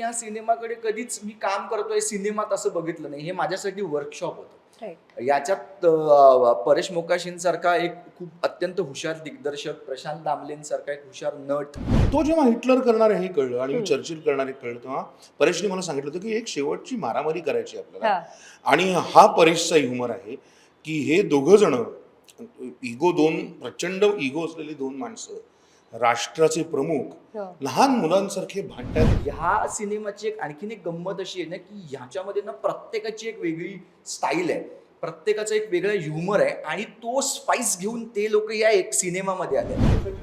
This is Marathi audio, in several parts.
या सिनेमाकडे कधीच मी काम करतोय सिनेमात असं बघितलं नाही हे माझ्यासाठी वर्कशॉप होतं. याच्यात परेश मोकाशींसारखा एक खूप अत्यंत हुशार दिग्दर्शक प्रशांत दामलेंसारखा एक हुशार नट तो जेव्हा हिटलर करणार आहे हे कळलं आणि. चर्चिल करणार आहे कळलं तेव्हा परेशने मला सांगितलं होतं की एक शेवटची मारामारी करायची आपल्याला हा. आणि हा परेशचा ह्युमर आहे की हे दोघं जण इगो दोन प्रचंड इगो असलेली दोन माणसं राष्ट्राचे प्रमुख हो. लहान मुलांसारखे भांडतात. ह्या सिनेमाची एक आणखीन एक गंमत अशी आहे ना की ह्याच्यामध्ये ना प्रत्येकाची एक वेगळी स्टाईल आहे. प्रत्येकाचं एक वेगळं ह्युमर आहे आणि तो स्पाइस घेऊन ते लोक या एक सिनेमामध्ये आले.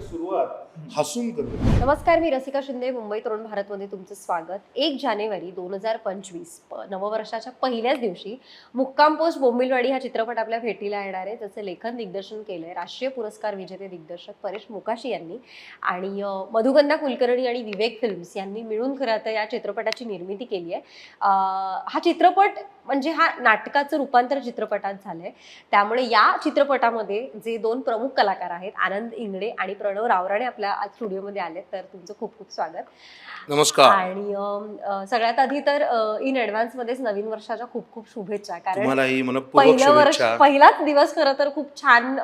सुरुवात हसून करतो. नमस्कार मी रसिका शिंदे मुंबई तरुण भारतमध्ये तुमचं स्वागत. एक जानेवारी दोन हजार पंचवीस नववर्षाच्या पहिल्याच दिवशी मुक्काम पोस्ट बोंबिलवाडी हा चित्रपट आपल्या भेटीला येणार आहे त्याचं लेखन दिग्दर्शन केलंय राष्ट्रीय पुरस्कार विजेते दिग्दर्शक परेश मोकाशी यांनी आणि मधुगंधा कुलकर्णी आणि विवेक फिल्म्स यांनी मिळून खरं आता या चित्रपटाची निर्मिती केली आहे. हा चित्रपट म्हणजे हा नाटकाचं रूपांतर चित्रपटात झालंय. त्यामुळे या चित्रपटामध्ये जे दोन प्रमुख कलाकार आहेत आनंद इंगडे आणि प्रणव रावराणे आपल्या आज स्टुडिओमध्ये आले तर तुमचं खूप खूप स्वागत. नमस्कार. आणि सगळ्यात आधी तर इन ऍडव्हान्स मध्येच नवीन वर्षाच्या खूप खूप शुभेच्छा कारण पहिलं वर्ष पहिलाच दिवस खरं तर खूप छान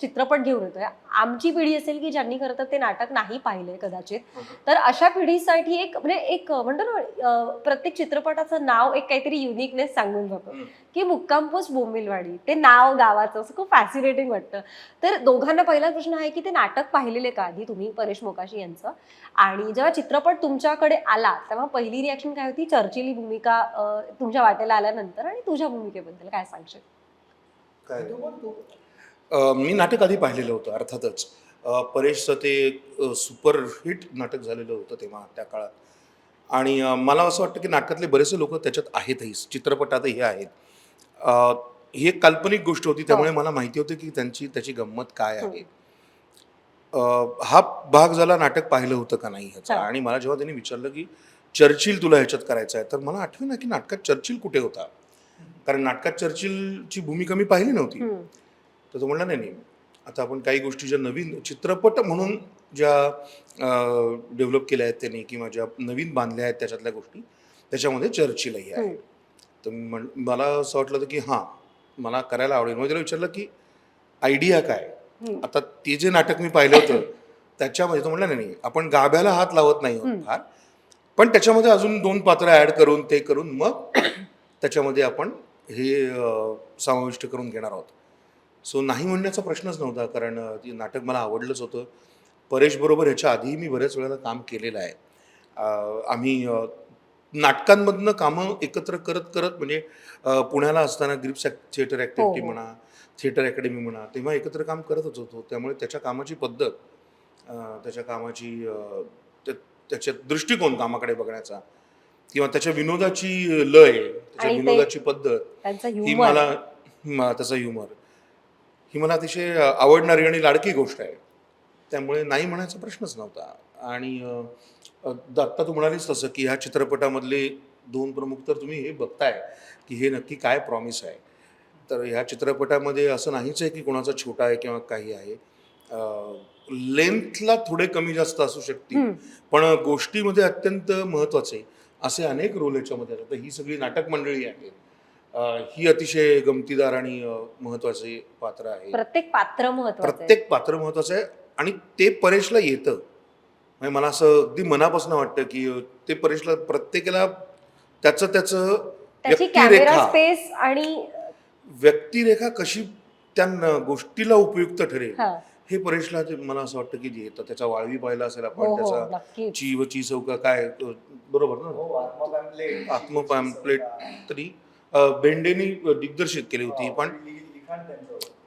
चित्रपट घेऊन येतोय. आमची पिढी असेल की ज्यांनी खरं तर ते नाटक नाही पाहिलंय कदाचित. तर अशा पिढीसाठी एक म्हणजे एक म्हणतो ना प्रत्येक चित्रपटाचं नाव एक काहीतरी युनिकनेस सांगून जातं. की मुक्काम पोस्ट बोंबिलवाडी ते नाव गावाचं असं खूप फॅसिनेटिंग वाटतं. तर दोघांना पहिला प्रश्न आहे की ते नाटक पाहिलेले का आधी? तुम्ही परेश मोकाशी यांचं. आणि जेव्हा चित्रपट तुमच्याकडे आला तेव्हा पहिली रिॲक्शन काय होती? चर्चिली भूमिका तुमच्या वाटेला आल्यानंतर आणि तुझ्या भूमिकेबद्दल काय सांगशील? मी नाटक आधी पाहिलेलं होतं अर्थातच. परेशचं ते सुपरहिट नाटक झालेलं होतं तेव्हा त्या काळात. आणि मला असं वाटतं की नाटकातले बरेचसे लोक त्याच्यात आहेतही. चित्रपटातही आहेत. ही एक काल्पनिक गोष्ट होती त्यामुळे मला माहिती होती की त्यांची त्याची गंमत काय आहे. अ, हा भाग झाला नाटक पाहिलं होतं का नाही ह्याचा? हा. आणि मला जेव्हा त्यांनी विचारलं की चर्चिल तुला ह्याच्यात करायचं आहे? तर मला आठवे ना की नाटकात चर्चिल कुठे होता? कारण नाटकात चर्चिलची भूमिका मी पाहिली नव्हती. तर तो म्हणला नाही नाही आता आपण काही गोष्टी ज्या नवीन चित्रपट म्हणून ज्या डेव्हलप केल्या आहेत त्यांनी किंवा ज्या नवीन बांधल्या आहेत त्याच्यातल्या गोष्टी त्याच्यामध्ये चर्चिलही आहे. हम्म. तर म्हण मला असं वाटलं होतं की हां मला करायला आवडेल. मग त्याला विचारलं की आयडिया काय. आता ते जे नाटक मी पाहिलं होतं त्याच्यामध्ये तो म्हणला नाही नाही आपण गाभ्याला हात लावत नाही फार. पण त्याच्यामध्ये अजून दोन पात्र ॲड करून ते करून मग त्याच्यामध्ये आपण हे समाविष्ट करून घेणार आहोत. सो नाही म्हणण्याचा प्रश्नच नव्हता कारण ते नाटक मला आवडलंच होतं. परेशबरोबर ह्याच्या आधीही मी बऱ्याच वेळेला काम केलेलं आहे. आम्ही नाटकांमधनं कामं एकत्र करत करत म्हणजे पुण्याला असताना ग्रिप्स थिएटर ॲक्टिव्हिटी हो. म्हणा थिएटर अकॅडमी म्हणा तेव्हा एकत्र काम करतच होतो. त्यामुळे त्याच्या कामाची पद्धत त्याच्या कामाची त्याच्या दृष्टिकोन कामाकडे बघण्याचा किंवा त्याच्या विनोदाची लय त्याच्या विनोदाची पद्धत ही मला त्याचा ह्युमर. ही मला अतिशय आवडणारी आणि लाडकी गोष्ट आहे. त्यामुळे नाही म्हणायचा प्रश्नच नव्हता. आणि आत्ता तू म्हणालीस तसं की ह्या चित्रपटामधले दोन प्रमुख तर तुम्ही हे बघताय की हे नक्की काय प्रॉमिस आहे. तर ह्या चित्रपटामध्ये असं नाहीच आहे की कोणाचा छोटा आहे किंवा काही आहे. लेंथला थोडे कमी जास्त असू शकतील. पण गोष्टीमध्ये अत्यंत महत्त्वाचे असे अनेक रोल याच्यामध्ये आहेत. आता ही सगळी नाटक मंडळी आहे अं, ही अतिशय गमतीदार आणि महत्त्वाचे पात्र आहे. प्रत्येक पात्र महत्वाचं आहे. प्रत्येक पात्र महत्वाचं आहे आणि ते परेशला येतं. म्हणजे मला असं अगदी मनापासून वाटतं की ते परेशला प्रत्येकाला त्याचं त्याचं त्याची स्पेस आणि व्यक्तिरेखा कशी त्या गोष्टीला उपयुक्त ठरेल हा. हे परेशला मला असं वाटतं की येतं. त्याचा वाळवी पाहिला असेल हो आपण हो त्याचा नक्कीच. चीव ची चौका काय बरोबर ना? हो आत्मपॅम्पलेट तरी. बेंडेनी दिग्दर्शित केली होती पण.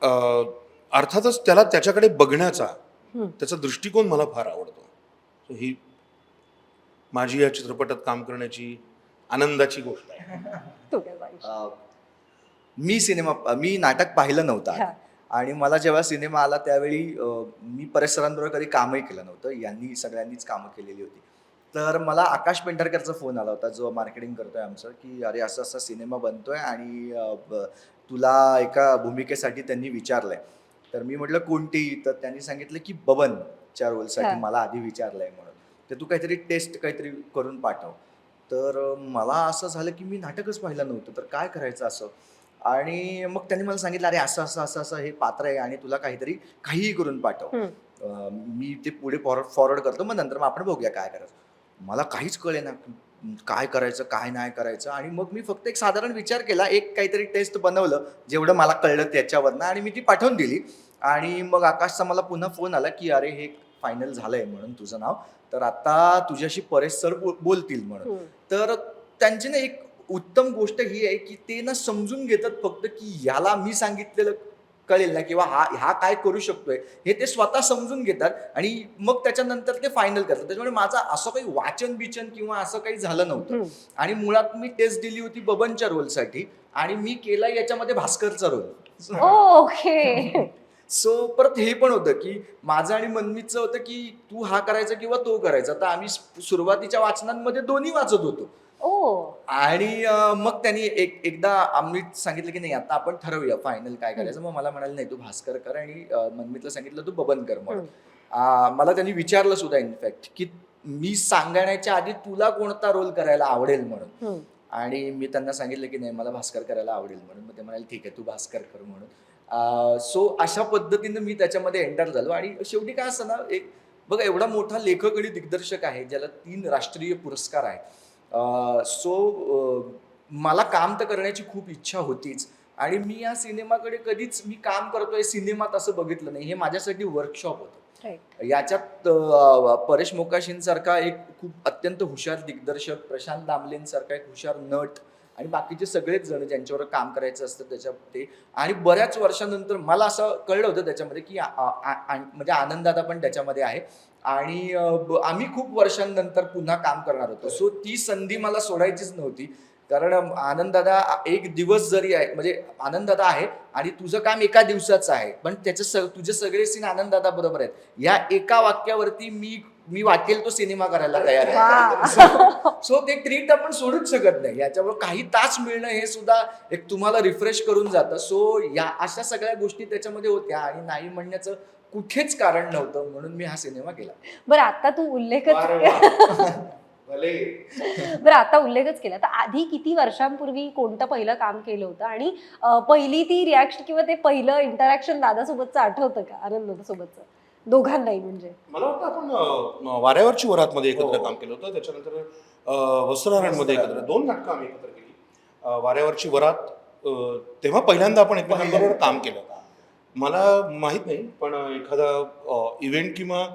अ, अर्थातच त्याला त्याच्याकडे बघण्याचा. त्याचा दृष्टिकोन मला फार आवडतो ही माझी या चित्रपटात काम करण्याची आनंदाची गोष्ट आहे मी सिनेमा मी नाटक पाहिलं नव्हतं. आणि मला जेव्हा सिनेमा आला त्यावेळी अं, मी परेश सरांबरोबर कधी कामही केलं नव्हतं यांनी सगळ्यांनीच कामं केलेली होती तर मला आकाश पेंढरकरचा फोन आला होता जो मार्केटिंग करतोय आमचं की अरे असं असं सिनेमा बनतोय आणि तुला एका भूमिकेसाठी त्यांनी विचारलंय. तर मी म्हटलं कोणती? तर त्यांनी सांगितलं की बबनच्या रोलसाठी. मला आधी विचारलंय म्हणून. तर तू काहीतरी टेस्ट काहीतरी करून पाठव. तर मला असं झालं की मी नाटकच पाहिलं नव्हतं तर काय करायचं असं? आणि मग त्यांनी मला सांगितलं अरे असं असं असं असं हे पात्र आहे आणि तुला काहीतरी काहीही करून पाठव. मी ते पुढे फॉरवर्ड फॉरवर्ड करतो मग नंतर मग आपण बघूया काय करायचं. मला काहीच कळे ना काय करायचं काय नाही करायचं. आणि मग मी फक्त एक साधारण विचार केला एक काहीतरी टेस्ट बनवलं जेवढं मला कळलं त्याच्यावरनं. आणि मी ती पाठवून दिली. आणि मग आकाशचा मला पुन्हा फोन आला की अरे हे फायनल झालंय म्हणून तुझं नाव. तर आता तुझ्याशी परेश सर बोलतील म्हणून. हम्म. तर त्यांची ना एक उत्तम गोष्ट ही आहे की ते ना समजून घेतात फक्त की याला मी सांगितलेलं कळेल ना किंवा हा हा काय करू शकतोय हे ते स्वतः समजून घेतात आणि मग त्याच्यानंतर ते फायनल करतात. त्याच्यामुळे माझं असं काही वाचन बिचन किंवा असं काही झालं नव्हतं. आणि मुळात मी टेस्ट दिली होती बबनच्या रोलसाठी आणि मी केला याच्यामध्ये भास्करचा रोल ओके. सो परत हे पण होतं की माझं आणि मनमीतचं होतं की तू हा करायचा किंवा तो करायचा. तर आम्ही सुरुवातीच्या वाचनांमध्ये दोन्ही वाचत होतो. ओ. आणि अं, मग त्यांनी एक एकदा आम्ही सांगितलं की नाही आता आपण ठरवूया फायनल काय करायचं. मग मला म्हणाले नाही तू भास्कर कर आणि अं, मनमीतला सांगितलं तू बबन कर म्हणून. मला त्यांनी विचारलं सुद्धा इनफॅक्ट की मी सांगण्याच्या आधी तुला कोणता रोल करायला आवडेल म्हणून? हम्म. आणि मी त्यांना सांगितलं की नाही मला भास्कर करायला आवडेल म्हणून. मग ते म्हणाले ठीक आहे तू भास्कर कर म्हणून. सो अशा पद्धतीनं मी त्याच्यामध्ये एंटर झालो. आणि शेवटी काय असतं ना एक बघा एवढा मोठा लेखक आणि दिग्दर्शक आहे ज्याला तीन राष्ट्रीय पुरस्कार आहेत. सो मला काम तर करण्याची खूप इच्छा होतीच. आणि मी या सिनेमाकडे कधीच मी काम करतोय सिनेमात असं बघितलं नाही. हे माझ्यासाठी वर्कशॉप होतं. याच्यात परेश मोकाशींसारखा एक खूप अत्यंत हुशार दिग्दर्शक प्रशांत दामलेंसारखा एक हुशार नट आणि बाकीचे सगळेच जण ज्यांच्यावर काम करायचं असतं त्याच्या ते आणि बऱ्याच वर्षानंतर मला असं कळलं होतं त्याच्यामध्ये की म्हणजे आनंदादा पण त्याच्यामध्ये आहे. आणि आम्ही खूप वर्षांनंतर पुन्हा काम करणार होतो. सो ती संधी मला सोडायचीच नव्हती. कारण आनंददादा एक दिवस जरी आहे म्हणजे आनंददादा आहे आणि तुझं काम एका दिवसाचं आहे पण त्याचे स तुझे सगळे सीन आनंददादा बरोबर आहेत. या एका वाक्यावरती मी मी वाटेल तो सिनेमा करायला तयार आहे. सो ते ट्रीट आपण सोडूच शकत नाही. याच्यावर काही तास मिळणं हे सुद्धा एक तुम्हाला रिफ्रेश करून जातं. सो या अशा सगळ्या गोष्टी त्याच्यामध्ये होत्या. आणि नाही म्हणण्याचं कुठेच कारण नव्हतं म्हणून मी हा सिनेमा केला. बरं आता तू उल्लेखच बरं आता उल्लेखच केला. तर आधी किती वर्षांपूर्वी कोणतं पहिलं काम केलं होतं? आणि अं, पहिली ती रिॲक्शन किंवा ते पहिलं इंटरॅक्शन दादासोबतचं आठवतं का? आनंद सोबतचं दोघांनाही म्हणजे. मला वाटतं आपण अं, वाऱ्यावरची वरातमध्ये एकत्र हो. काम केलं होतं. त्याच्यानंतर अं, वस्त्रहारांमध्ये एकत्र दोन नाटकं आम्ही एकत्र केली. अं, वाऱ्यावरची वरात अं, तेव्हा पहिल्यांदा आपण एकमेकांबरोबर काम केलं मला माहीत नाही पण एखादा इव्हेंट किंवा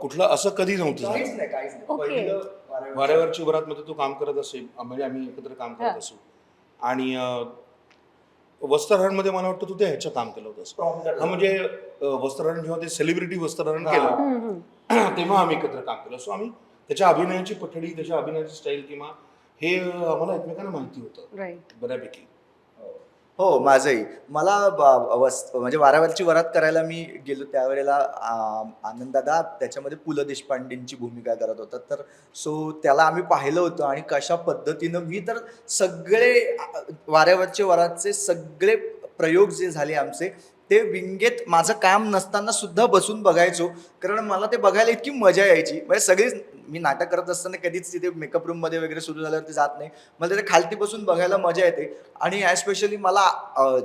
कुठलं असं कधी नव्हतं काहीच. नाही काहीच नाही Okay. पहिलं वाऱ्यावर- वाऱ्यावरची वरातमध्ये तू काम करत असेल म्हणजे आम्ही एकत्र काम हा. करत असू आणि अं, वस्त्रहारांमध्ये मला वाटतं तू त्या ह्याचं काम केलं होतंस Prompter. हा म्हणजे अं, वस्त्रहरण जेव्हा ते सेलिब्रिटी वस्त्रहरण हा. केलं हम्म, हम्म. तेव्हा आम्ही एकत्र काम केलं सो आम्ही त्याच्या अभिनयाची पठडी त्याच्या अभिनयाची स्टाईल किंवा हे अं, आम्हाला एकमेकांना माहिती होतं Right. बऱ्यापैकी हो माझंही. मला ब- वस- म्हणजे वाऱ्यावरची वरात करायला मी गेलो त्यावेळेला आ, आनंददादा त्याच्यामध्ये पु ल देशपांडेंची भूमिका करत होता. तर सो त्याला आम्ही पाहिलं होतं आणि कशा पद्धतीनं मी तर सगळे आ, वाऱ्यावरचे वरातचे सगळे प्रयोग जे झाले आमचे ते विंगेत माझं काम नसताना सुद्धा बसून बघायचो. कारण मला ते बघायला इतकी मजा यायची. म्हणजे सगळी मी नाटक करत असताना कधीच तिथे मेकअप रूममध्ये वगैरे सुरू झाल्यावरती जात नाही. मला तिथे खालती बसून बघायला मजा येते. आणि स्पेशली मला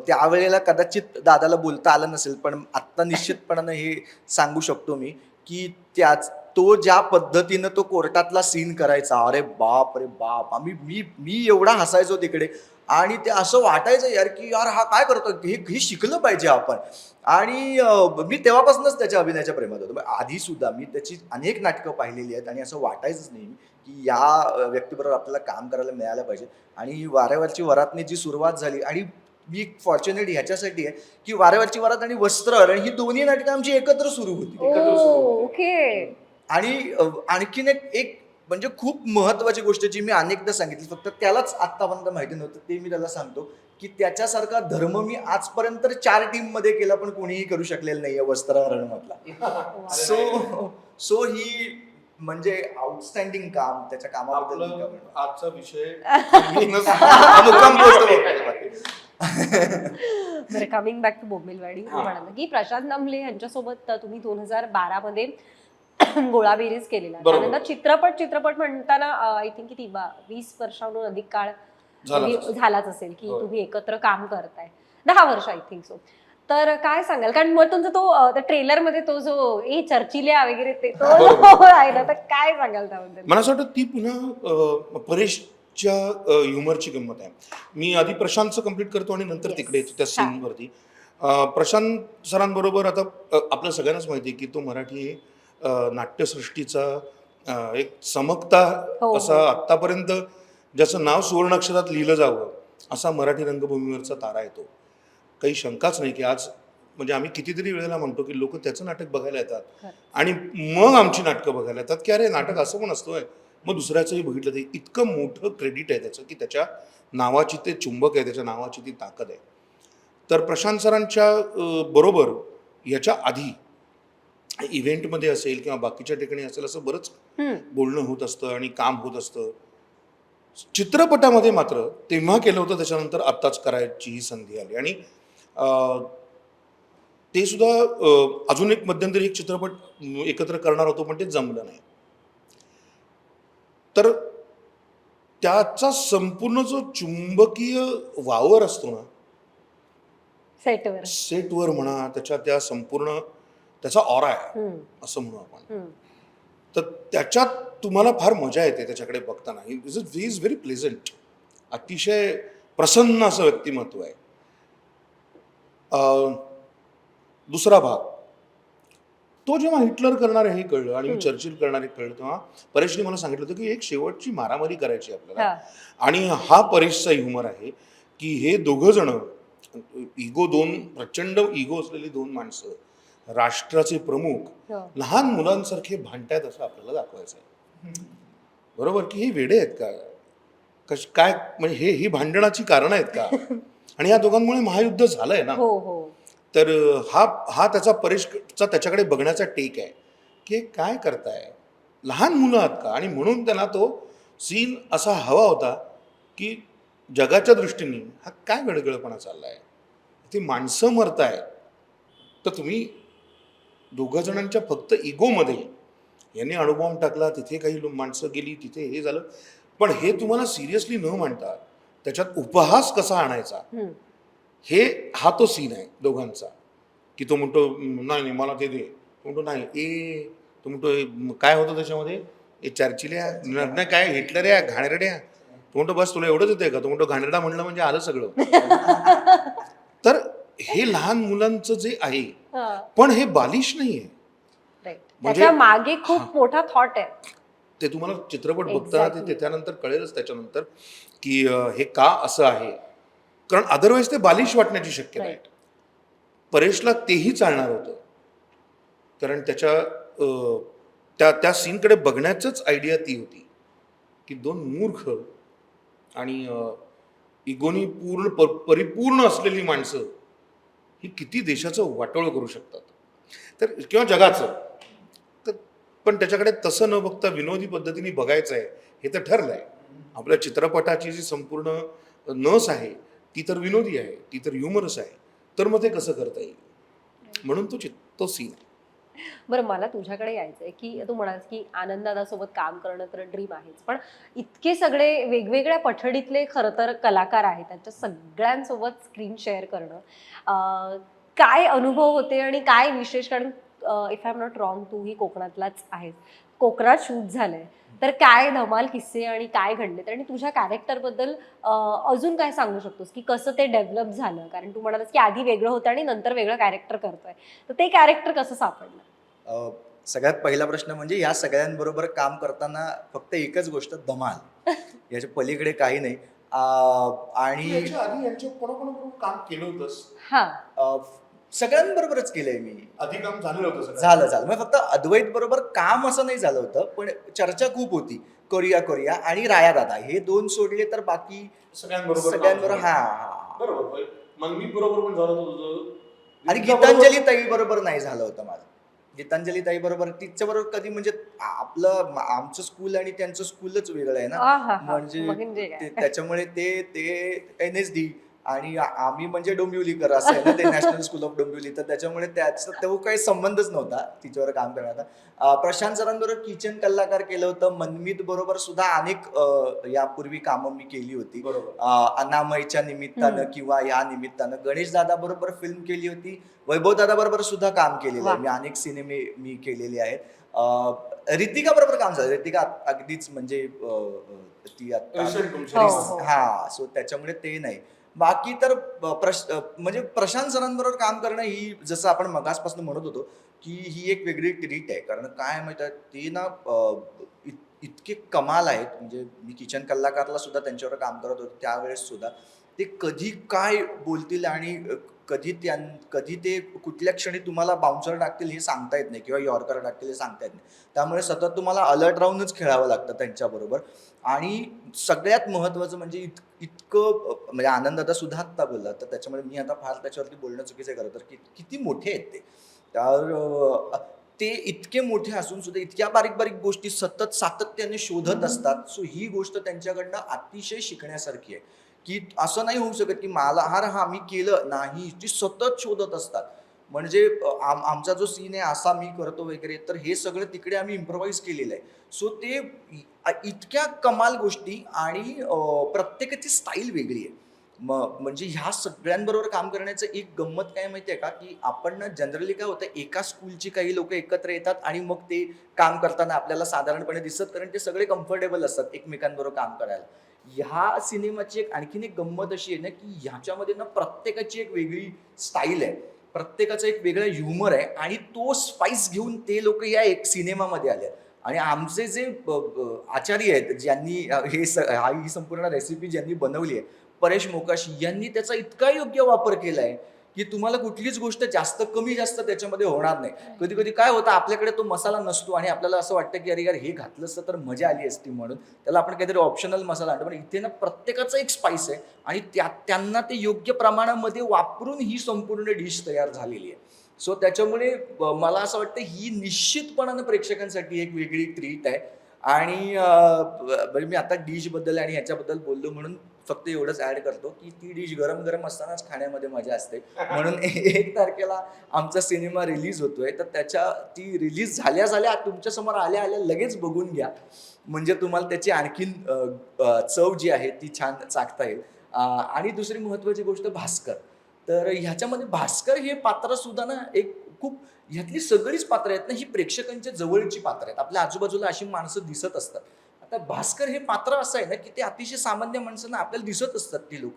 त्यावेळेला कदाचित दादाला बोलता आलं नसेल पण आत्ता निश्चितपणानं हे सांगू शकतो मी की त्याच तो ज्या पद्धतीनं तो कोर्टातला सीन करायचा अरे बाप अरे बाप आम्ही मी मी एवढा हसायचो तिकडे. आणि ते असं वाटायचं यार की यार हा काय करतो? हे हे शिकलं पाहिजे आपण. आणि मी तेव्हापासूनच त्याच्या अभिनयाच्या प्रेमात होतो. म्हणजे आधी सुद्धा मी त्याची अनेक नाटकं पाहिलेली आहेत आणि असं वाटायचंच नाही की या व्यक्तीबरोबर आपल्याला काम करायला मिळालं पाहिजे. आणि वाऱ्यावरची वरातने जी सुरुवात झाली आणि मी फॉर्च्युनेट ह्याच्यासाठी आहे की वाऱ्यावरची वरात आणि वस्त्रहरण ही दोन्ही नाटकं आमची एकत्र सुरू होती. एकत्र सुरू ओ, होती. ओके आणि आणखीन एक एक म्हणजे खूप महत्वाची गोष्ट जी मी अनेकदा सांगितली फक्त त्यालाच आत्तापर्यंत माहिती नव्हतं ते मी त्याला सांगतो की त्याच्यासारखा धर्म मी आजपर्यंत चार टीममध्ये केला पण कोणीही करू शकलेलं नाहीये वस्त्रहरण मधला सो सो ही म्हणजे आउटस्टँडिंग काम त्याच्या कामाबद्दल. आजचा विषय कमिंग बॅक टू बोंबिलवाडी. म्हणाल की प्रशांत नामले यांच्यासोबत तुम्ही दोन हजार बारा मध्ये गोळाबेरीज केलेला आहे. बरोबर. त्यानंतर चित्रपट चित्रपट म्हणताना आय थिंक किती बा वीस वर्षाहून अधिक काळ झालाच तुम्ही- असेल. झालाच असेल की होय. तुम्ही एकत्र काम करताय दहा वर्ष आय थिंक सो तर काय सांगाल कारण मग तुमचा तो ट्रेलरमध्ये तो जो ए चर्चिल्या वगैरे ते तो जो आहे ना तर काय सांगाल त्याबद्दल मला असं वाटतं ती पुन्हा अं, परेशच्या ह्युमरची गंमत आहे मी आधी प्रशांतचं कंप्लीट करतो आणि नंतर Yes. तिकडे येतो त्या. सीनवरती प्रशांत सरांबरोबर आता अं, आपल्या सगळ्यांनाच माहिती आहे की तो मराठी नाट्यसृष्टीचा एक चमकता हो, असा हो. आत्तापर्यंत ज्याचं नाव सुवर्णाक्षरात लिहिलं जावं असा मराठी रंगभूमीवरचा तारा येतो काही शंकाच नाही की आज म्हणजे आम्ही कितीतरी वेळेला म्हणतो की लोक त्याचं नाटक बघायला येतात खरं. आणि मग आमची नाटकं बघायला येतात की अरे नाटक असं पण असतोय मग दुसऱ्याचंही बघितलं ते इतकं मोठं क्रेडिट आहे त्याचं की त्याच्या नावाची ते चुंबक आहे त्याच्या नावाची ती ताकद आहे तर प्रशांत सरांच्या बरोबर याच्या आधी इव्हेंटमध्ये असेल किंवा बाकीच्या ठिकाणी असेल असं बरंच. बोलणं होत असतं आणि काम होत असतं. चित्रपटामध्ये मात्र तेव्हा केलं होतं त्याच्यानंतर आत्ताच करायची ही संधी आली. आणि ते सुद्धा अजून एक मध्यंतरी एक चित्रपट एकत्र करणार होतो पण ते जमलं नाही. तर त्याचा संपूर्ण जो चुंबकीय वावर असतो ना सेटवर. सेटवर म्हणा त्याच्या त्या संपूर्ण त्याचा ऑरा आहे असं म्हणू आपण. तर त्याच्यात तुम्हाला फार मजा येते त्याच्याकडे बघताना. Is he is very pleasant अतिशय प्रसन्न असं व्यक्तिमत्व आहे. दुसरा भाग. तो जेव्हा हिटलर करणार आहे हे कळलं आणि मी. चर्चिल करणार हे कळलं तेव्हा परेशने मला सांगितलं होतं की एक शेवटची मारामारी करायची आपल्याला. आणि हा परेशचा ह्युमर आहे की हे दोघं जण इगो दोन प्रचंड इगो असलेली दोन माणसं राष्ट्राचे प्रमुख हो. लहान मुलांसारखे भांडतायत असं आपल्याला दाखवायचं आहे बरोबर की हे वेडे आहेत का? कश काय म्हणजे हे ही भांडणाची कारणं आहेत का? आणि या दोघांमुळे महायुद्ध झालंय ना? हो हो. तर हा हा त्याचा परेशचा त्याच्याकडे बघण्याचा टेक आहे की काय करताय? लहान मुलं आहात का? आणि म्हणून त्यांना तो सीन असा हवा होता की जगाच्या दृष्टीने हा काय वेळगळपणा चाललाय? ती माणसं मरताय तर तुम्ही दोघं जणांच्या फक्त इगोमध्ये. यांनी अणुबॉम्ब टाकला तिथे काही माणसं गेली तिथे हे झालं. पण हे तुम्हाला सिरियसली न म्हणता त्याच्यात उपहास कसा आणायचा. हे हा तो सीन आहे दोघांचा. की तो म्हणतो "म, नाही नाही मला ते दे. तो म्हणतो नाही ए तो म्हणतो "ए, म, काय होतं त्याच्यामध्ये? ए चर्चिल्या नाही काय हिटलर या घाणेरड्या? तो म्हणतो बस तुला एवढंच येतंय का? तो म्हणतो घाणेरडा म्हणलं म्हणजे आलं सगळं. तर हे लहान मुलांचं जे आहे. पण हे बालिश नाहीये Right. म्हणजे- त्याच्यामागे खूप मोठा थॉट आहे ते तुम्हाला चित्रपट बघताना ते- Exactly. ते त्यानंतर कळेलच त्याच्यानंतर की हे का असं आहे कारण अदरवाईज ते बालिश वाटण्याची शक्यता आहे. परेशला तेही चालणार होतं कारण त्याच्या त्या त्या सीनकडे बघण्याचंच आयडिया ती होती की दोन मूर्ख आणि इगोनी पूर्ण परिपूर्ण असलेली माणसं ही किती देशाचं वाटोळ करू शकतात. तर किंवा जगाचं. तर पण त्याच्याकडे तसं न बघता विनोदी पद्धतीने बघायचं आहे हे तर ठरलं आहे आपल्या चित्रपटाची जी संपूर्ण नस आहे ती तर विनोदी आहे ती तर ह्युमरस आहे. तर मग ते कसं करता येईल? म्हणून तो चित तो सीन आहे. बरं मला तुझ्याकडे यायचंय की तू म्हणाल की आनंदादासोबत काम करणं तर ड्रीम आहेच पण इतके सगळे वेगवेगळ्या पठडीतले खरं तर कलाकार आहेत त्यांच्या सगळ्यांसोबत स्क्रीन शेअर करणं काय अनुभव होते आणि काय विशेष? कारण if I am not wrong तूही कोकणातलाच आहेस. कोकणात शूट झालंय. तर काय धमाल किस्से आणि काय घडलेत आणि तुझ्या कॅरेक्टरबद्दल अजून काय सांगू शकतोस की कसं ते डेव्हलप झालं? कारण तू म्हणालास की आधी वेगळं होतं आणि नंतर वेगळं कॅरेक्टर करतोय. तर ते कॅरेक्टर कसं सापडलं? सगळ्यात पहिला प्रश्न म्हणजे या सगळ्यांबरोबर काम करताना फक्त एकच गोष्ट धमाल. याच्या पलीकडे काही नाही. आणि काम केलं होतंस? हा. सगळ्यांबरोबरच केलंय मी आधी काम झालेलं होतं सगळं? झालं झालं म्हणजे फक्त अद्वैत बरोबर काम असं नाही झालं होतं पण चर्चा खूप होती कोरिया कोरिया आणि राया दादा हे दोन सोडले तर बाकी सगळ्यांबरोबर सगळ्यांबरोबर झालं. हा हा. बरोबर मनमीत बरोबर पण झालं होतं तुझं आणि गीता गीतांजली ताई बरोबर नाही झालं होतं माझं गीतांजली ताई बरोबर तिच्या बरोबर कधी म्हणजे आपलं आमचं स्कूल आणि त्यांचं स्कूलच वेगळं आहे ना हा. म्हणजे म्हणजे त्याच्यामुळे ते ते एन एस डी आणि आम्ही म्हणजे डोंबिवलीकर असं आहे ना ते नॅशनल स्कूल ऑफ डोंबिवली तर त्याच्यामुळे त्याचा तो काही संबंधच नव्हता तिच्यावर काम करण्याचा. प्रशांत सरांबरोबर किचन कलाकार केलं होतं. मनमीत बरोबर सुद्धा अनेक यापूर्वी कामं मी केली होती. अनामयच्या निमित्तानं. किंवा या निमित्तानं गणेश दादा बरोबर फिल्म केली होती. वैभव दादा बरोबर सुद्धा काम केलेलं आहे. मी अनेक सिनेमे मी केलेले आहेत. रितिका बरोबर काम झालं. रितिका अगदीच म्हणजे ती आता हो, हो. हा सो त्याच्यामुळे ते नाही. बाकी तर प्रश म्हणजे प्रशांत सरांबरोबर काम करणं ही जसं आपण मगासपासून म्हणत होतो की ही एक वेगळी ट्रीट आहे. कारण काय माहीत आहे ते ना इत- इतके कमाल आहेत. म्हणजे मी किचन कलाकारला सुद्धा त्यांच्यावर काम करत होतो त्यावेळेस सुद्धा. ते कधी काय बोलतील आणि कधी त्यां कधी ते कुठल्या क्षणी तुम्हाला बाउन्सर टाकतील हे सांगता येत नाही किंवा यॉर्कर टाकतील हे सांगता येत नाही. त्यामुळे सतत तुम्हाला अलर्ट राहूनच खेळावं लागतं त्यांच्याबरोबर आणि सगळ्यात महत्त्वाचं म्हणजे इत इतकं म्हणजे आनंद आता सुद्धा आत्ता बोलला तर त्याच्यामुळे मी आता फार त्याच्यावरती बोलणं चुकीचं आहे. खरं तर की किती मोठे आहेत ते? तर ते इतके मोठे असून सुद्धा इतक्या बारीक बारीक गोष्टी सतत सातत्याने शोधत असतात. सो ही गोष्ट त्यांच्याकडनं अतिशय शिकण्यासारखी आहे. की असं नाही होऊ शकत की मला हार हा मी केलं नाही ती सतत शोधत असतात. म्हणजे आम आमचा जो सीन आहे असा मी करतो वगैरे तर हे सगळं तिकडे आम्ही इम्प्रोव्हाइज केलेलं आहे. सो ते इतक्या कमाल गोष्टी आणि प्रत्येकाची स्टाईल वेगळी आहे. म म्हणजे ह्या सगळ्यांबरोबर काम करण्याचं एक गंमत काय माहिती आहे का? की आपण ना जनरली काय होतं एका स्कूलची काही लोक एकत्र येतात आणि मग ते काम करताना आपल्याला साधारणपणे दिसत कारण ते सगळे कम्फर्टेबल असतात एकमेकांबरोबर काम करायला. ह्या सिनेमाची एक आणखीन एक गंमत अशी आहे ना की ह्याच्यामध्ये ना प्रत्येकाची एक वेगळी स्टाईल आहे. प्रत्येकाचं एक वेगळं ह्युमर आहे आणि तो स्पाइस घेऊन ते लोक या एक सिनेमामध्ये आले आणि आमचे जे आचार्य आहेत ज्यांनी हे स हा ही संपूर्ण रेसिपी ज्यांनी बनवली आहे परेश मोकाशी यांनी त्याचा इतका योग्य वापर केला आहे की तुम्हाला कुठलीच गोष्ट जास्त कमी जास्त त्याच्यामध्ये होणार नाही. कधी कधी काय होतं आपल्याकडे तो मसाला नसतो आणि आपल्याला असं वाटतं की अरे यार हे घातलं असतं तर मजा आली असती म्हणून. त्याला आपण काहीतरी ऑप्शनल मसाला आणतो. पण इथे ना प्रत्येकाचं एक स्पाइस आहे आणि त्या त्यांना ते योग्य प्रमाणामध्ये वापरून ही संपूर्ण डिश तयार झालेली आहे. सो त्याच्यामुळे मला असं वाटतं ही निश्चितपणानं प्रेक्षकांसाठी एक वेगळी ट्रीट आहे. आणि म्हणजे मी आता डिशबद्दल आणि ह्याच्याबद्दल बोललो म्हणून फक्त एवढंच ऍड करतो की ती डिश गरम गरम असतानाच खाण्यामध्ये मजा असते. म्हणून एक तारखेला आमचा सिनेमा रिलीज होतोय. तर त्याच्या ती रिलीज झाल्या झाल्या तुमच्यासमोर आल्या आल्या लगेच बघून घ्या. म्हणजे तुम्हाला त्याची आणखीन चव जी आहे ती छान चाकता येईल. आणि दुसरी महत्वाची गोष्ट भास्कर. तर ह्याच्यामध्ये भास्कर हे पात्र सुद्धा ना एक खूप ह्यातली सगळीच पात्र आहेत ना ही प्रेक्षकांच्या जवळची पात्र आहेत. आपल्या आजूबाजूला अशी माणसं दिसत असतात. आता भास्कर हे पात्र असं आहे ना की ते अतिशय सामान्य माणसांना आपल्याला दिसत असतात ती लोक.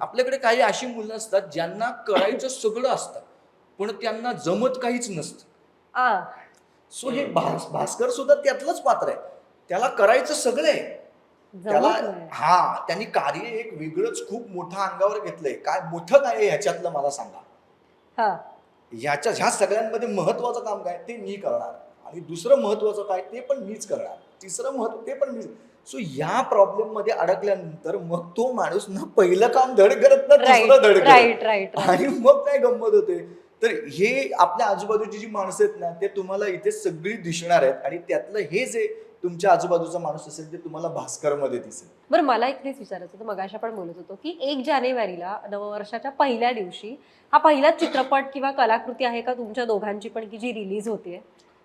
आपल्याकडे काही अशी मुलं असतात ज्यांना करायचं सगळं असतं पण त्यांना जमत काहीच नसतं. सो हे भास भास्कर सुद्धा त्यातलंच पात्र आहे. त्याला करायचं सगळं आहे. त्याला. हा त्यांनी कार्य एक वेगळंच खूप मोठं अंगावर घेतलंय. काय मोठं काय ह्याच्यातलं मला सांगा. हा. ह्याच्या ह्या सगळ्यांमध्ये महत्वाचं काम काय? ते मी करणार. आणि दुसरं महत्वाचं काय ते पण मीच करणार. तिसरं महत्त्व ते पण मीच. सो या प्रॉब्लेममध्ये अडकल्यानंतर मग तो माणूस ना पहिलं काम धड करत ना दुसरं धड करत आणि मग काय गंमत होते? तर हे आपल्या आजूबाजूची जी माणसं आहेत ना ते तुम्हाला इथे सगळी दिसणार आहेत आणि त्यातलं हे जे तुमच्या आजूबाजूचा माणूस असेल ते तुम्हाला भास्करमध्ये दिसेल. बरं मला एक तेच विचारायचं होतं मगाशी आपण बोलत होतो की एक जानेवारीला नववर्षाच्या पहिल्या दिवशी हा पहिलाच चित्रपट किंवा कलाकृती आहे का तुमच्या दोघांची पण की जी रिलीज होते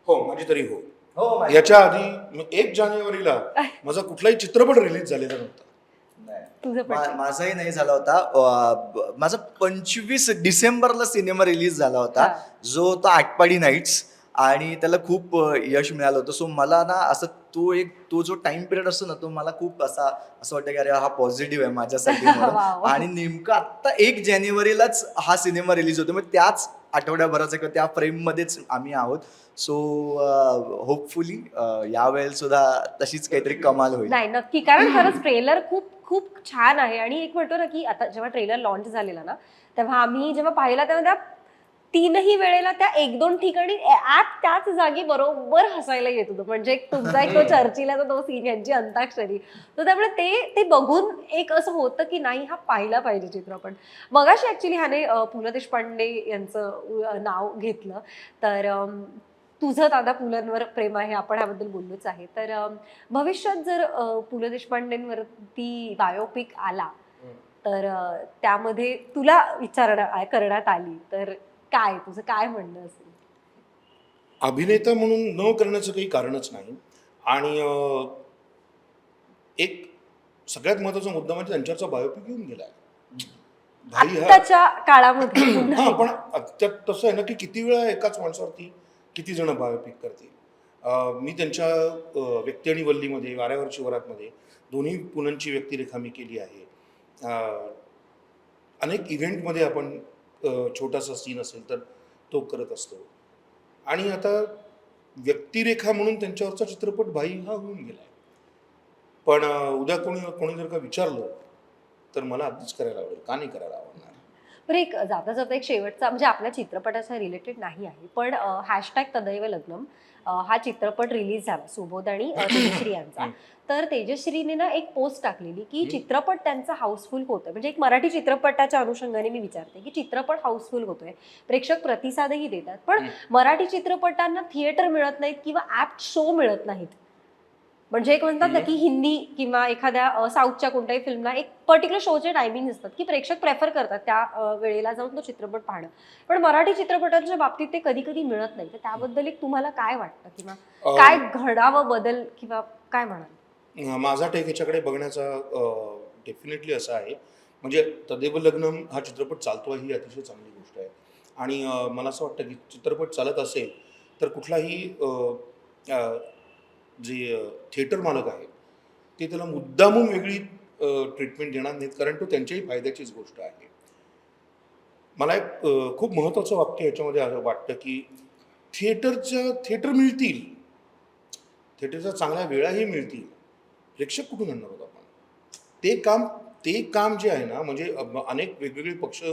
हो माझी तरी हो हो. याच्या आधी मी एक जानेवारीला माझा कुठलाही चित्रपट रिलीज झालेला नव्हता नाही. तुझं पण मा- माझाही नाही झाला होता अं, ब- माझा पंचवीस डिसेंबरला सिनेमा रिलीज झाला होता हा. जो होता आटपाडी नाईट्स आणि त्याला खूप अं, यश मिळालं होतं सो मला ना असं तो एक तो जो टाइम पिरियड असतो ना तो मला खूप असा असं वाटतं की अरे हा पॉझिटिव्ह आहे माझ्यासाठी म्हणून. वाव. आणि नेमकं आता एक जानेवारीलाच हा सिनेमा रिलीज होतो मग त्याच आठवड्याभराचा किंवा त्या फ्रेममध्येच आम्ही आहोत. सो होपफुली यावेळेस सुद्धा तशीच काहीतरी कमाल होईल. नाही नक्की. कारण खरंच ट्रेलर खूप खूप छान आहे. आणि एक म्हणतो ना की आता जेव्हा ट्रेलर लॉन्च झालेला ना तेव्हा आम्ही जेव्हा पाहिला तेव्हा त्या तीनही वेळेला त्या एक दोन ठिकाणी ऍप त्याच जागी बरोबर हसायला येत होतं. म्हणजे एक तुमचा एक तो चर्चिलाचा तो सीन यांची अंताक्षरी. तर त्यामुळे ते ते बघून एक असं होतं की नाही हा पाहिला पाहिजे चित्रपट मगाशी ऍक्च्युली ह्याने पु ल देशपांडे यांचं नाव घेतलं. तर तुझं दादा पुलंवर प्रेम आहे आपण ह्याबद्दल बोललोच आहे. तर भविष्यात जर पु ल देशपांडेंवरती बायोपिक आला तर त्यामध्ये तुला विचारणा करण्यात आली. तर काय? तुझं काय म्हणणं असेल? अभिनेता म्हणून न करण्याचं काही कारणच नाही. आणि एक सगळ्यात महत्त्वाचा मुद्दा म्हणजे त्यांच्यावरचा बायोपिक येऊन गेलाय. हा आत्ताच्या काळामध्ये हा. पण त्यात तसं आहे ना की किती वेळा एकाच माणसावरती किती जण बायोपिक करतील? मी त्यांच्या व्यक्ती आणि वल्लीमध्ये वाऱ्यावरची वरातमध्ये दोन्ही पुलंची व्यक्तिरेखा मी केली आहे. अनेक इव्हेंटमध्ये आपण छोटासा सीन असेल तर तो करत असतो. आणि आता व्यक्तिरेखा म्हणून त्यांच्यावरचा चित्रपट भाई हा होऊन गेलाय. पण उद्या कोणी कोणी जर का विचारलं तर मला अगदीच करायला आवडेल. का नाही करायला आवडणार? बरं एक जाता जाता एक शेवटचा म्हणजे आपल्या चित्रपटाचा रिलेटेड नाही आहे. पण हॅशटॅग तदैव लग्नम. हा चित्रपट रिलीज झाला सुबोध आणि तेजश्री यांचा. तर तेजश्रीने ना एक पोस्ट टाकलेली की. चित्रपट त्यांचा हाऊसफुल होतोय म्हणजे एक मराठी चित्रपटाच्या अनुषंगाने मी विचारते की चित्रपट हाऊसफुल होतोय प्रेक्षक प्रतिसादही देतात पण. मराठी चित्रपटांना थिएटर मिळत नाहीत किंवा ऍप शो मिळत नाहीत म्हणजे एक म्हणतात ना. की हिंदी किंवा एखाद्या साऊथच्या कोणत्याही फिल्मला एक पर्टिक्युलर शोचे टायमिंग असतात की प्रेक्षक प्रेफर करतात त्या वेळेला जाऊन तो चित्रपट पाहणं. पण मराठी चित्रपटांच्या बाबतीत ते कधी कधी मिळत नाही. तर त्याबद्दल एक तुम्हाला काय वाटतं? किंवा काय घडावं बदल किंवा काय म्हणाल? माझा टेक याच्याकडे बघण्याचा डेफिनेटली असा आहे. म्हणजे तदेव लग्नम हा चित्रपट चालतो ही अतिशय चांगली गोष्ट आहे. आणि मला असं वाटतं की चित्रपट चालत असेल तर कुठलाही जे थिएटर मालक आहेत ते त्याला मुद्दामून वेगळी ट्रीटमेंट देणार नाहीत कारण तो त्यांच्याही फायद्याचीच गोष्ट आहे. मला एक खूप महत्त्वाचं वाक्य याच्यामध्ये असं वाटतं की थिएटरच्या थिएटर मिळतील. थिएटरच्या चांगल्या वेळाही मिळतील. प्रेक्षक कुठून आणणार आहोत आपण? ते काम ते काम जे आहे ना म्हणजे अनेक वेगवेगळे पक्ष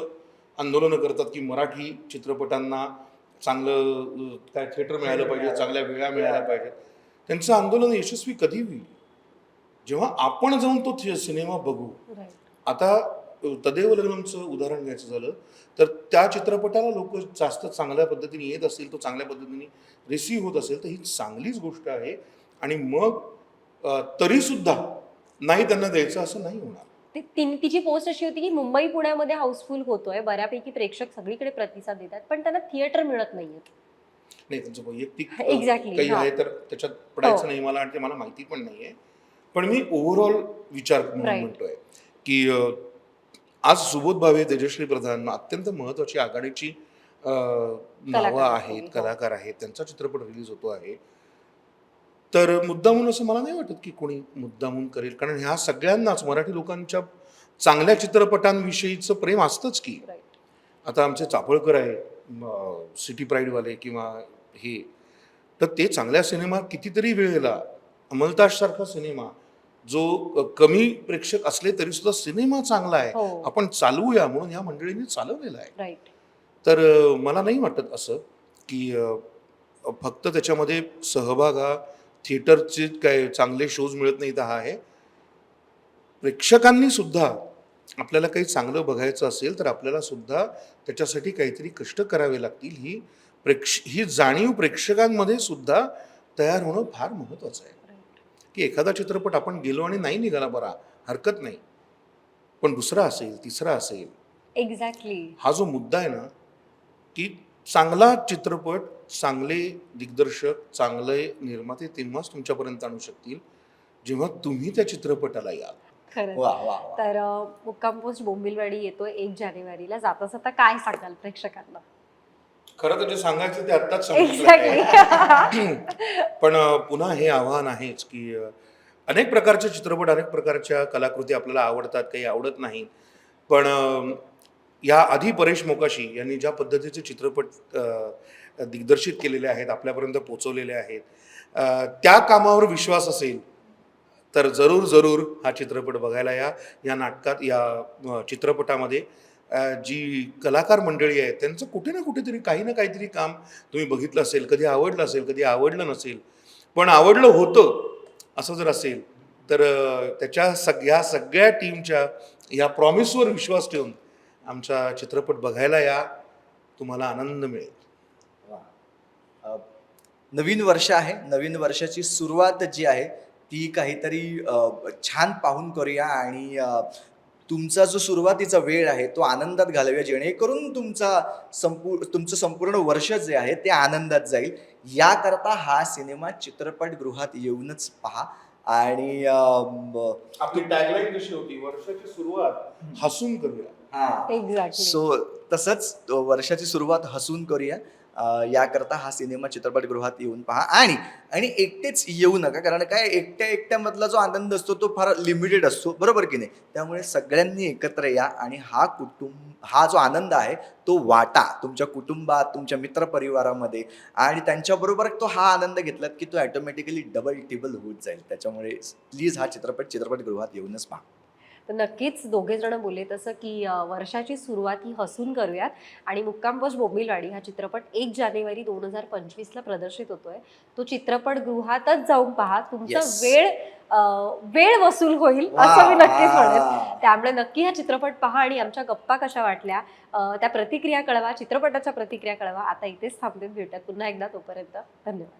आंदोलनं करतात की मराठी चित्रपटांना चांगलं काय थिएटर मिळालं पाहिजे चांगल्या वेळा मिळायला पाहिजेत. त्यांचं आंदोलन यशस्वी कधी होईल? जेव्हा आपण जाऊन तो सिनेमा बघू आता तदेव लग्नमचं उदाहरण घ्यायचं झालं तर त्या चित्रपटाला लोक जास्त चांगल्या पद्धतीने येत असतील तो चांगल्या पद्धतीने रिसीव्ह होत असेल तर ही चांगलीच गोष्ट आहे. आणि मग तरीसुद्धा नाही त्यांना द्यायचं असं नाही होणार. ती- ती- तिची पोस्ट अशी होती की मुंबई पुण्यामध्ये हाऊसफुल होतोय बऱ्यापैकी प्रेक्षक सगळीकडे प्रतिसाद देतात पण त्यांना थिएटर मिळत नाहीये. नाही त्यांचं वैयक्तिक Exactly, काही हा. आहे तर त्याच्यात पडायचं हो. नाही मला आणि ते मला माहिती पण नाहीये पण मी ओव्हरऑल विचार म्हणून Right. म्हणतोय की अ, आज सुबोध भावे तेजश्री प्रधान अत्यंत महत्वाची आघाडीची अ, नावं कलाकार आहेत हो. कलाकार आहेत त्यांचा चित्रपट रिलीज होतो आहे तर मुद्दामून असं मला नाही वाटत की कोणी मुद्दामून करेल कारण ह्या सगळ्यांनाच मराठी लोकांच्या चांगल्या चित्रपटांविषयीचं प्रेम असतंच की आता आमचे चाफळकर आहे सिटी प्राईडवाले किंवा हे. तर ते चांगल्या सिनेमा कितीतरी वेळेला अमलताजसारखा सिनेमा जो कमी प्रेक्षक असले तरी सुद्धा सिनेमा चांगला आहे. हो. आपण चालवूया म्हणून ह्या मंडळींनी चालवलेला आहे. तर मला नाही वाटत असं की फक्त त्याच्यामध्ये सहभाग हा थिएटरचे काय चांगले शोज मिळत नाहीत हा आहे. प्रेक्षकांनी सुद्धा आपल्याला काही चांगलं बघायचं असेल तर आपल्याला सुद्धा त्याच्यासाठी काहीतरी कष्ट करावे लागतील ही प्रेक्ष ही जाणीव प्रेक्षकांमध्ये सुद्धा तयार होणं फार महत्त्वाचं आहे. की एखादा चित्रपट आपण गेलो आणि नाही निघाला बरा हरकत नाही. पण दुसरा असेल तिसरा असेल. एक्झॅक्टली हा जो मुद्दा आहे ना की चांगला चित्रपट चांगले दिग्दर्शक चांगले निर्माते तेव्हाच तुमच्यापर्यंत आणू शकतील जेव्हा तुम्ही त्या चित्रपटाला याल. वा तर मुक्काम पोस्ट बोंबिलवाडी येतोय एक जानेवारीला. जाता जाता काय सांगाल प्रेक्षकांना? खरं तर जे सांगायचं ते आत्ताच सांगितलं पण पुन्हा हे आव्हान आहेच की अनेक प्रकारचे चित्रपट अनेक प्रकारच्या कलाकृती आपल्याला आवडतात काही आवडत नाहीत पण या आधी परेश मोकाशी यांनी ज्या पद्धतीचे चित्रपट दिग्दर्शित केलेले आहेत आपल्यापर्यंत पोचवलेले आहेत त्या कामावर विश्वास असेल तर जरूर जरूर हा चित्रपट बघायला या या नाटकात या चित्रपटामध्ये जी कलाकार मंडळी आहेत त्यांचं कुठे ना कुठेतरी काही ना काहीतरी काम तुम्ही बघितलं असेल कधी आवडलं असेल कधी आवडलं नसेल पण आवडलं होतं असं जर असेल तर त्याच्या सगळ्या सगळ्या टीमच्या या प्रॉमिसवर विश्वास ठेवून आमचा चित्रपट बघायला या तुम्हाला आनंद मिळेल. नवीन वर्ष आहे नवीन वर्षाची सुरुवात जी आहे ती काहीतरी छान पाहून करूया आणि तुमचा जो सुरुवातीचा वेळ आहे तो आनंदात घालवूया. जेणेकरून तुमचा संपू तुमचं संपूर्ण वर्ष जे आहे ते आनंदात जाईल. याकरता हा सिनेमा चित्रपटगृहात येऊनच पहा. आणि आपली टॅगलाईन कशी होती? वर्षाची सुरुवात हसून करूया. हा. एक्झॅक्टली सो तसंच वर्षाची सुरुवात हसून करूया. याकरता हा सिनेमा चित्रपटगृहात येऊन पहा. आणि आणि एकटेच येऊ नका कारण काय एकट्या एकट्यामधला जो आनंद असतो तो फार लिमिटेड असतो. बरोबर की नाही? त्यामुळे सगळ्यांनी एकत्र या आणि हा कुटुंब हा जो आनंद आहे तो वाटा तुमच्या कुटुंबात तुमच्या मित्रपरिवारामध्ये. आणि त्यांच्याबरोबर तो हा आनंद घेतलात की तो ॲटोमॅटिकली डबल टिबल होत जाईल. त्याच्यामुळे प्लीज हा चित्रपट चित्रपटगृहात येऊनच पहा. तर नक्कीच दोघे जण बोलले तसं की वर्षाची सुरुवात ही हसून करूयात. आणि मुक्कामपोस्ट बोंबिलवाडी हा चित्रपट एक जानेवारी दोन हजार पंचवीसला प्रदर्शित होतोय. तो चित्रपट गृहातच जाऊन पहा. तुमचा Yes. वेळ वेळ वसूल होईल असं मी नक्कीच म्हणेन. त्यामुळे नक्की हा चित्रपट पहा आणि आमच्या गप्पा कशा वाटल्या. त्या प्रतिक्रिया कळवा चित्रपटाच्या प्रतिक्रिया कळवा. आता इथेच थांबते भेटूयात पुन्हा एकदा तोपर्यंत. धन्यवाद.